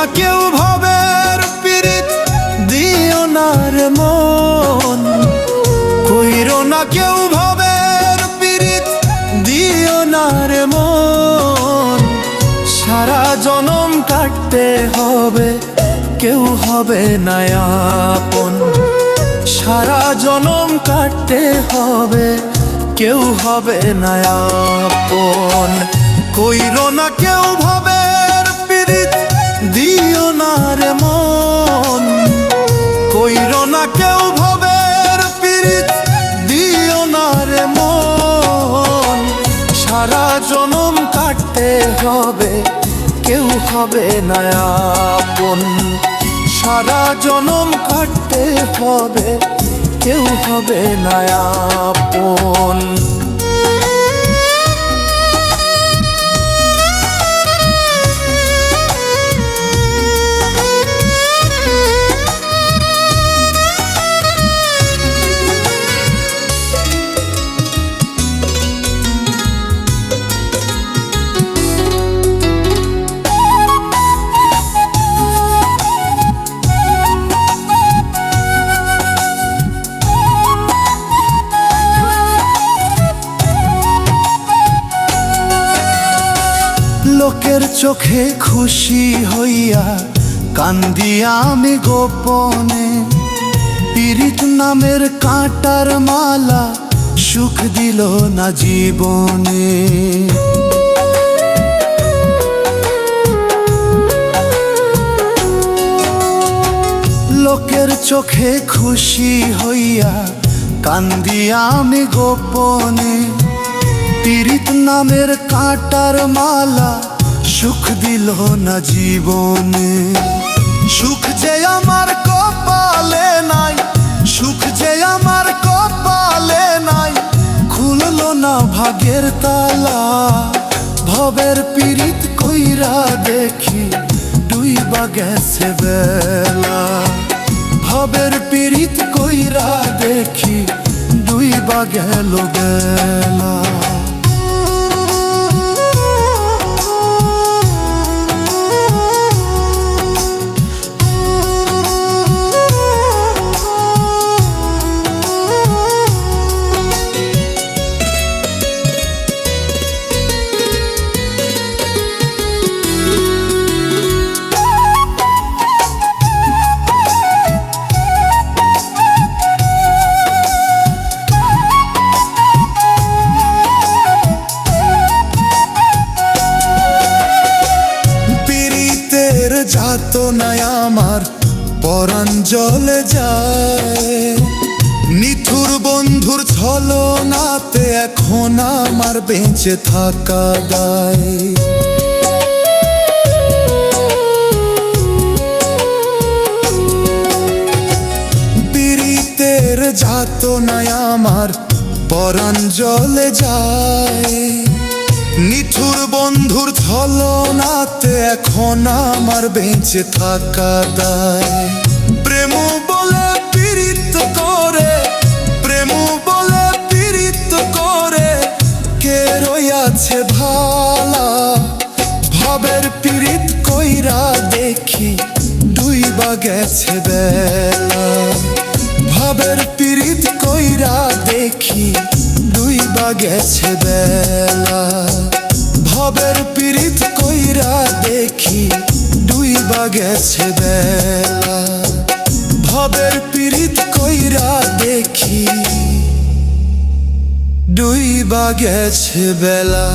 না কেউ ভবের পিরিত দিও না মন। কইরো না কেউ ভবের পিরিত দিও না মন। সারা জনম কাটতে হবে, কেউ হবে না আপন। সারা জনম কাটতে হবে, কেউ হবে না আপন। কইরো না কেউ ভবের মন, সারা জনম কাটতে হবে, কেউ হবে নয়াপন সারা জনম কাটতে হবে, কেউ হবে না লোকের চোখে খুশি হইয়া কান্দিয়া আমি গোপনে। পীড়িত নামের কাঁটার মালা সুখ দিল না জীবনে। লোকের চোখে খুশি হইয়া কান্দিয়া আমি গোপনে। পীড়িত নামের কাঁটার মালা সুখ দিল না জীবনে। সুখ যে আমার কপালে নাই, সুখ যে আমার কপালে নাই, খুললো না ভাগের তালা। ভবের পীড়িত কইরা দেখি, দুই বা গেছে বেলা। ভবের পীড়িত কইরা দেখি, দুই গেল বেলা। যাত নাই আমার পরাণ জলে যায়। নিথুর বন্ধুর ছলনাতে এখন আমার বেঁচে থাকা দায়। যাত নাই আমার পরাণ জলে যায়। নিঠুর বন্ধুর ছলনাতে এখন আমার বেঁচে থাকা দায়। প্রেম বলে পীড়িত করে, প্রেম বলে পীড়িত করে, কে রইয়াছে ভালা? ভাবের পীড়িত কইরা দেখি দুই বা গেছে বেলা। ভাবের পীড়িত কইরা দেখি দুই গেছে বেলা। ভবের পীড়িত কইরা দেখি দুই বা গেছে বেলা। ভবের পীড়িত কইরা দেখি দুই বা গেছে বেলা।